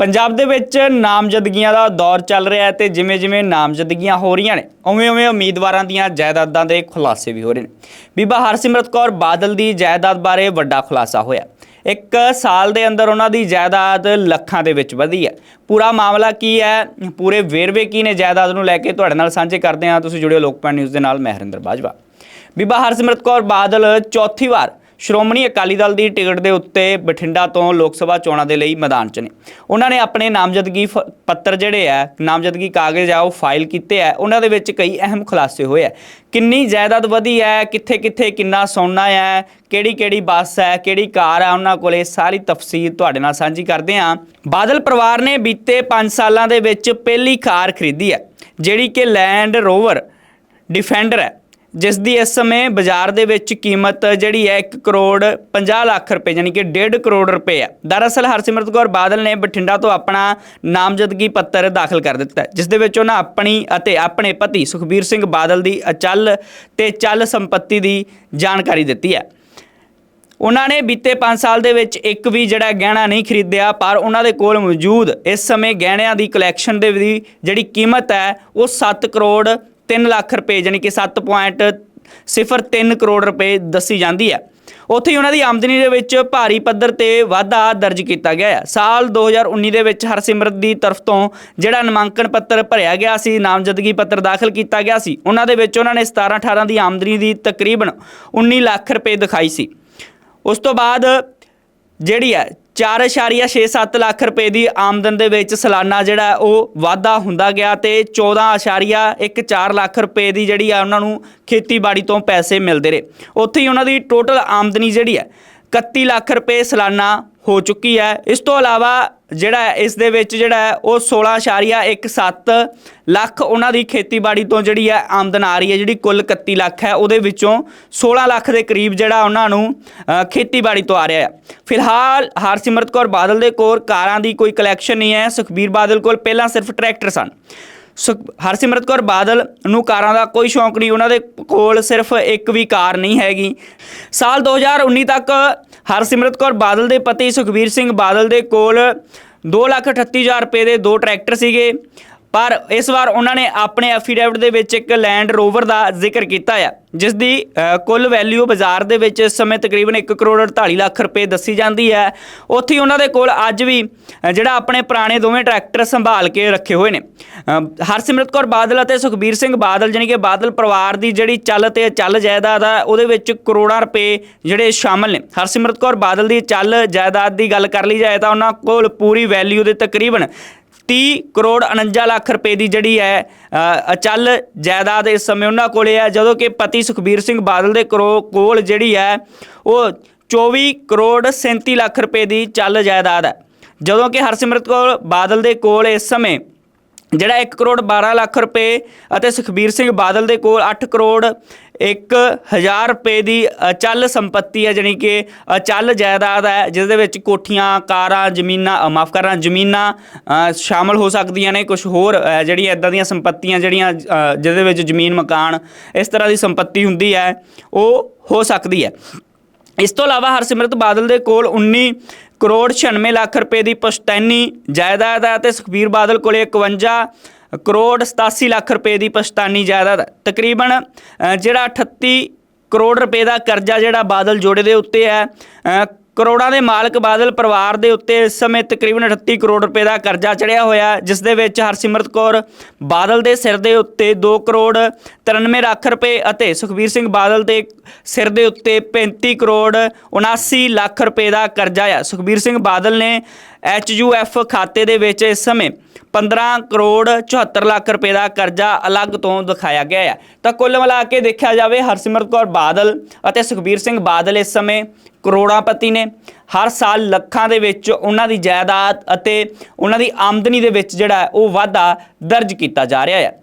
ਪੰਜਾਬ ਦੇ ਵਿੱਚ ਨਾਮਜ਼ਦਗੀਆਂ ਦਾ ਦੌਰ ਚੱਲ ਰਿਹਾ ਹੈ ਤੇ ਜਿਵੇਂ-ਜਿਵੇਂ ਨਾਮਜ਼ਦਗੀਆਂ ਹੋ ਰਹੀਆਂ ਨੇ, ਉਵੇਂ-ਉਵੇਂ ਉਮੀਦਵਾਰਾਂ ਦੀਆਂ ਜਾਇਦਾਦਾਂ ਦੇ ਖੁਲਾਸੇ ਵੀ ਹੋ ਰਹੇ ਨੇ। ਬੀਬਾ ਹਰਸਿਮਰਤ ਕੌਰ ਬਾਦਲ ਦੀ ਜਾਇਦਾਦ ਬਾਰੇ ਵੱਡਾ ਖੁਲਾਸਾ ਹੋਇਆ। ਇੱਕ ਸਾਲ ਦੇ ਅੰਦਰ ਉਹਨਾਂ ਦੀ ਜਾਇਦਾਦ ਲੱਖਾਂ ਦੇ ਵਿੱਚ ਵਧੀ ਹੈ। ਪੂਰਾ ਮਾਮਲਾ ਕੀ ਹੈ? ਪੂਰੇ ਵੇਰਵੇ ਕੀ ਨੇ ਜਾਇਦਾਦ ਨੂੰ ਲੈ ਕੇ? ਤੁਹਾਡੇ ਨਾਲ ਸਾਂਝੇ ਕਰਦੇ ਹਾਂ। ਤੁਸੀਂ ਜੁੜਿਓ ਲੋਕਪਾਲ ਨਿਊਜ਼ ਦੇ ਨਾਲ, ਮੈਂ ਹਰਿੰਦਰ ਬਾਜਵਾ। ਬੀਬਾ ਹਰਸਿਮਰਤ ਕੌਰ ਬਾਦਲ ਚੌਥੀ ਵਾਰ ਸ਼੍ਰੋਮਣੀ ਅਕਾਲੀ ਦਲ ਦੀ ਟਿਕਟ ਦੇ ਉੱਤੇ ਬਠਿੰਡਾ ਤੋਂ ਲੋਕ ਸਭਾ ਚੋਣਾਂ ਦੇ ਲਈ ਮੈਦਾਨ 'ਚ ਨੇ। ਉਹਨਾਂ ਨੇ ਆਪਣੇ ਨਾਮਜ਼ਦਗੀ ਫ- ਪੱਤਰ ਜਿਹੜੇ ਆ, ਨਾਮਜ਼ਦਗੀ ਕਾਗਜ਼ ਆ, ਉਹ ਫਾਈਲ ਕੀਤੇ ਆ। ਉਹਨਾਂ ਦੇ ਵਿੱਚ ਕਈ ਅਹਿਮ ਖੁਲਾਸੇ ਹੋਏ ਆ। ਕਿੰਨੀ ਜਾਇਦਾਦ ਵਧੀ ਹੈ ਕਿੱਥੇ ਕਿੱਥੇ ਕਿੰਨਾ ਸੋਨਾ ਹੈ ਕਿਹੜੀ ਕਿਹੜੀ ਬੱਸ ਹੈ ਕਿਹੜੀ ਕਾਰ ਹੈ ਉਹਨਾਂ ਕੋਲੇ ਸਾਰੀ ਤਫਸੀਲ ਤੁਹਾਡੇ ਨਾਲ ਸਾਂਝੀ ਕਰਦੇ ਹਾਂ। ਬਾਦਲ ਪਰਿਵਾਰ ਨੇ ਬੀਤੇ 5 ਸਾਲਾਂ ਦੇ ਵਿੱਚ ਪਹਿਲੀ ਕਾਰ ਖਰੀਦੀ ਹੈ ਜਿਹੜੀ ਕਿ ਲੈਂਡ ਰੋਵਰ ਡਿਫੈਂਡਰ ਹੈ ਜਿਸ ਦੀ ਇਸ ਸਮੇਂ ਬਾਜ਼ਾਰ ਦੇ ਵਿੱਚ ਕੀਮਤ ਜਿਹੜੀ ਹੈ 1 ਕਰੋੜ 50 ਲੱਖ ਰੁਪਏ ਯਾਨੀ ਕਿ 1.5 ਕਰੋੜ ਰੁਪਏ ਹੈ। ਦਰਅਸਲ ਹਰਸਿਮਰਤ ਕੌਰ ਬਾਦਲ ਨੇ ਬਠਿੰਡਾ ਤੋਂ ਆਪਣਾ ਨਾਮਜ਼ਦਗੀ ਪੱਤਰ ਦਾਖਲ ਕਰ ਦਿੱਤਾ ਜਿਸ ਦੇ ਵਿੱਚ ਉਹਨਾਂ ਆਪਣੀ ਅਤੇ ਆਪਣੇ ਪਤੀ ਸੁਖਬੀਰ ਸਿੰਘ ਬਾਦਲ ਦੀ ਅਚਲ ਤੇ ਚੱਲ ਸੰਪਤੀ ਦੀ ਜਾਣਕਾਰੀ ਦਿੱਤੀ ਹੈ। ਉਹਨਾਂ ਨੇ ਬੀਤੇ 5 ਸਾਲ ਦੇ ਵਿੱਚ ਇੱਕ ਵੀ ਜਿਹੜਾ ਗਹਿਣਾ ਨਹੀਂ ਖਰੀਦਿਆ, ਪਰ ਉਹਨਾਂ ਦੇ ਕੋਲ ਮੌਜੂਦ ਇਸ ਸਮੇਂ ਗਹਿਣਿਆਂ ਦੀ ਕਲੈਕਸ਼ਨ ਦੇ ਵੀ ਜਿਹੜੀ ਕੀਮਤ ਹੈ, ਉਹ 7 ਕਰੋੜ 3 ਲੱਖ ਰੁਪਏ ਯਾਨੀ ਕਿ 7.03 ਕਰੋੜ ਰੁਪਏ ਦੱਸੀ ਜਾਂਦੀ ਹੈ। ਉੱਥੇ ਹੀ ਉਹਨਾਂ ਦੀ ਆਮਦਨੀ ਦੇ ਵਿੱਚ ਭਾਰੀ ਪੱਧਰ ਤੇ ਵਾਧਾ ਦਰਜ ਕੀਤਾ ਗਿਆ ਹੈ। ਸਾਲ 2019 ਦੇ ਵਿੱਚ ਹਰਸਿਮਰਤ ਦੀ ਤਰਫ ਤੋਂ ਜਿਹੜਾ ਨਾਮਾਂਕਣ ਪੱਤਰ ਭਰਿਆ ਗਿਆ ਸੀ, ਨਾਮਜ਼ਦਗੀ ਪੱਤਰ ਦਾਖਲ ਕੀਤਾ ਗਿਆ ਸੀ, ਉਹਨਾਂ ਦੇ ਵਿੱਚ ਉਹਨਾਂ ਨੇ 17 18 ਦੀ ਆਮਦਨੀ ਦੀ ਤਕਰੀਬਨ 19 ਲੱਖ ਰੁਪਏ ਦਿਖਾਈ ਸੀ। ਉਸ ਤੋਂ ਬਾਅਦ ਜਿਹੜੀ ਹੈ 4.67 ਲੱਖ ਰੁਪਏ ਦੀ ਆਮਦਨ ਦੇ ਵਿੱਚ ਸਾਲਾਨਾ ਜਿਹੜਾ ਉਹ ਵਾਧਾ ਹੁੰਦਾ ਗਿਆ ਤੇ 14.14 ਲੱਖ ਰੁਪਏ ਦੀ ਜਿਹੜੀ ਆ ਉਹਨਾਂ ਨੂੰ ਖੇਤੀਬਾੜੀ ਤੋਂ ਪੈਸੇ ਮਿਲਦੇ ਰਹੇ। ਉੱਥੇ ਹੀ ਉਹਨਾਂ ਦੀ ਟੋਟਲ ਆਮਦਨੀ ਜਿਹੜੀ ਹੈ 31 ਲੱਖ ਰੁਪਏ ਸਾਲਾਨਾ ਹੋ ਚੁੱਕੀ ਹੈ। ਇਸ ਤੋਂ ਇਲਾਵਾ ਜਿਹੜਾ ਇਸ ਦੇ ਵਿੱਚ ਜਿਹੜਾ ਹੈ, ਉਹ 16.17 ਲੱਖ ਉਹਨਾਂ ਦੀ ਖੇਤੀਬਾੜੀ ਤੋਂ ਜਿਹੜੀ ਹੈ, ਆਮਦਨ ਆ ਰਹੀ ਹੈ, ਜਿਹੜੀ ਕੁੱਲ 31 ਲੱਖ ਹੈ। ਉਹਦੇ ਵਿੱਚੋਂ 16 ਲੱਖ ਦੇ ਕਰੀਬ ਜਿਹੜਾ ਉਹਨਾਂ ਨੂੰ ਖੇਤੀਬਾੜੀ ਤੋਂ ਆ ਰਿਹਾ ਹੈ। ਫਿਲਹਾਲ ਹਰਸਿਮਰਤ ਕੌਰ ਬਾਦਲ ਦੇ ਕੋਲ ਕਾਰਾਂ ਦੀ ਕੋਈ ਕਲੈਕਸ਼ਨ ਨਹੀਂ ਹੈ। ਸੁਖਬੀਰ ਬਾਦਲ ਕੋਲ ਪਹਿਲਾਂ ਸਿਰਫ ਟਰੈਕਟਰ ਸਨ। ਸੁਖ- ਹਰਸਿਮਰਤ ਕੌਰ ਬਾਦਲ ਨੂੰ ਕਾਰਾਂ ਦਾ ਕੋਈ ਸ਼ੌਂਕ ਨਹੀਂ, ਉਹਨਾਂ ਦੇ ਕੋਲ ਸਿਰਫ ਇੱਕ ਵੀ ਕਾਰ ਨਹੀਂ ਹੈਗੀ। ਸਾਲ 2019 ਤੱਕ ਹਰਸਿਮਰਤ ਕੌਰ ਬਾਦਲ ਦੇ ਪਤੀ ਸੁਖਬੀਰ ਸਿੰਘ ਬਾਦਲ ਦੇ ਕੋਲ 238000 ਰੁਪਏ ਦੇ ਦੋ ਟਰੈਕਟਰ ਸੀਗੇ। ਪਰ ਇਸ ਵਾਰ ਉਹਨਾਂ ਨੇ ਆਪਣੇ ਐਫੀਡੇਵਿਟ ਦੇ ਵਿੱਚ ਇੱਕ ਲੈਂਡ ਰੋਵਰ ਦਾ ਜ਼ਿਕਰ ਕੀਤਾ ਆ, ਜਿਸ ਦੀ ਕੁੱਲ ਵੈਲਿਊ ਬਾਜ਼ਾਰ ਦੇ ਵਿੱਚ ਇਸ ਸਮੇਂ ਤਕਰੀਬਨ 1 ਕਰੋੜ 48 ਲੱਖ ਰੁਪਏ ਦੱਸੀ ਜਾਂਦੀ ਹੈ। ਉੱਥੇ ਉਹਨਾਂ ਦੇ ਕੋਲ ਅੱਜ ਵੀ ਜਿਹੜਾ ਆਪਣੇ ਪੁਰਾਣੇ ਦੋਵੇਂ ਟਰੈਕਟਰ ਸੰਭਾਲ ਕੇ ਰੱਖੇ ਹੋਏ ਨੇ। ਹਰਸਿਮਰਤ ਕੌਰ ਬਾਦਲ ਅਤੇ ਸੁਖਬੀਰ ਸਿੰਘ ਬਾਦਲ, ਜਾਣੀ ਕਿ ਬਾਦਲ ਪਰਿਵਾਰ ਦੀ ਜਿਹੜੀ ਚੱਲ ਤੇ ਚੱਲ ਜਾਇਦਾਦ ਆ, ਉਹਦੇ ਵਿੱਚ ਕਰੋੜਾਂ ਰੁਪਏ ਜਿਹੜੇ ਸ਼ਾਮਲ ਨੇ। ਹਰਸਿਮਰਤ ਕੌਰ ਬਾਦਲ ਦੀ ਚੱਲ ਜਾਇਦਾਦ ਦੀ ਗੱਲ ਕਰ ਲਈ ਜਾਏ ਤਾਂ ਉਹਨਾਂ ਕੋਲ ਪੂਰੀ ਵੈਲਿਊ ਦੇ ਤਕਰੀਬਨ 30 ਕਰੋੜ 49 ਲੱਖ ਰੁਪਏ ਦੀ ਜਿਹੜੀ ਹੈ ਅ, ਅਚਲ ਜਾਇਦਾਦ ਇਸ ਸਮੇਂ ਉਹਨਾਂ ਕੋਲੇ ਹੈ ਜਦੋਂ ਕਿ ਪਤੀ ਸੁਖਬੀਰ ਸਿੰਘ ਬਾਦਲ ਦੇ ਕਰੋ- ਕੋਲ ਜਿਹੜੀ ਹੈ ਉਹ 24 ਕਰੋੜ 37 ਲੱਖ ਰੁਪਏ ਦੀ ਚੱਲ ਜਾਇਦਾਦ ਹੈ। ਜਦੋਂ ਕਿ ਹਰਸਿਮਰਤ ਕੌਰ ਬਾਦਲ ਦੇ ਕੋਲ ਇਸ ਸਮੇਂ ਜਿਹੜਾ 1 ਕਰੋੜ 12 ਲੱਖ ਰੁਪਏ ਅਤੇ ਸੁਖਬੀਰ ਸਿੰਘ ਬਾਦਲ ਦੇ ਕੋਲ 8 ਕਰੋੜ 1000 ਰੁਪਏ ਦੀ ਅਚਲ ਸੰਪਤੀ ਹੈ ਜਾਨੀ ਕਿ ਅਚਲ ਜਾਇਦਾਦ ਹੈ ਜਿਸ ਦੇ ਵਿੱਚ ਕੋਠੀਆਂ, ਕਾਰਾਂ, ਜ਼ਮੀਨਾਂ ਮਾਫ ਕਰਨਾ, ਜ਼ਮੀਨਾਂ ਸ਼ਾਮਲ ਹੋ ਸਕਦੀਆਂ ਨੇ ਕੁਝ ਹੋਰ ਜਿਹੜੀਆਂ ਇਦਾਂ ਦੀਆਂ ਸੰਪਤੀਆਂ, ਜਿਹੜੀਆਂ ਜਿਹਦੇ ਵਿੱਚ ਜ਼ਮੀਨ, ਮਕਾਨ, ਇਸ ਤਰ੍ਹਾਂ ਦੀ ਸੰਪਤੀ ਹੁੰਦੀ ਹੈ, ਉਹ ਹੋ ਸਕਦੀ ਹੈ। ਇਸ ਤੋਂ ਇਲਾਵਾ ਹਰਸਿਮਰਤ ਬਾਦਲ ਦੇ ਕੋਲ 19 ਕਰੋੜ 96 ਲੱਖ ਰੁਪਏ ਦੀ ਪਸ਼ਤੈਨੀ ਜਾਇਦਾਦ ਹੈ ਤੇ ਸੁਖਬੀਰ ਬਾਦਲ ਕੋਲੇ 51 ਕਰੋੜ 87 ਲੱਖ ਰੁਪਏ ਦੀ ਪਛਤਾਨੀ ਜਾਇਦਾਦ। ਤਕਰੀਬਨ ਜਿਹੜਾ 38 ਕਰੋੜ ਰੁਪਏ ਦਾ ਕਰਜ਼ਾ ਜਿਹੜਾ ਬਾਦਲ ਜੋੜੇ ਦੇ ਉੱਤੇ ਹੈ ਕਰੋੜਾਂ ਦੇ ਮਾਲਕ ਬਾਦਲ ਪਰਿਵਾਰ ਦੇ ਉੱਤੇ ਇਸ ਸਮੇਂ ਤਕਰੀਬਨ 38 ਕਰੋੜ ਰੁਪਏ ਦਾ ਕਰਜ਼ਾ ਚੜਿਆ ਹੋਇਆ ਜਿਸ ਦੇ ਵਿੱਚ ਹਰਸਿਮਰਤ ਕੌਰ ਬਾਦਲ ਦੇ ਸਿਰ ਦੇ ਉੱਤੇ 2 ਕਰੋੜ 93 ਲੱਖ ਰੁਪਏ ਅਤੇ ਸੁਖਬੀਰ ਸਿੰਘ ਬਾਦਲ ਦੇ ਸਿਰ ਦੇ ਉੱਤੇ 35 ਕਰੋੜ 79 ਲੱਖ ਰੁਪਏ ਦਾ ਕਰਜ਼ਾ ਆ ਸੁਖਬੀਰ ਸਿੰਘ ਬਾਦਲ ਨੇ ਐਚਯੂਐਫ ਖਾਤੇ ਦੇ ਵਿੱਚ ਇਸ ਸਮੇਂ 15 ਕਰੋੜ 74 ਲੱਖ ਰੁਪਏ ਦਾ ਕਰਜ਼ਾ ਅਲੱਗ ਤੋਂ ਦਿਖਾਇਆ ਗਿਆ ਹੈ। ਤਾਂ ਕੁੱਲ ਮਿਲਾ ਕੇ ਦੇਖਿਆ ਜਾਵੇ, ਹਰਸਿਮਰਤ ਕੌਰ ਬਾਦਲ ਅਤੇ ਸੁਖਬੀਰ ਸਿੰਘ ਬਾਦਲ ਇਸ ਸਮੇਂ ਕਰੋੜਾਪਤੀ ਨੇ। ਹਰ ਸਾਲ ਲੱਖਾਂ ਦੇ ਵਿੱਚ ਉਹਨਾਂ ਦੀ ਜਾਇਦਾਦ ਅਤੇ ਉਹਨਾਂ ਦੀ ਆਮਦਨੀ ਦੇ ਵਿੱਚ ਜਿਹੜਾ ਉਹ ਵਾਧਾ ਦਰਜ ਕੀਤਾ ਜਾ ਰਿਹਾ ਹੈ।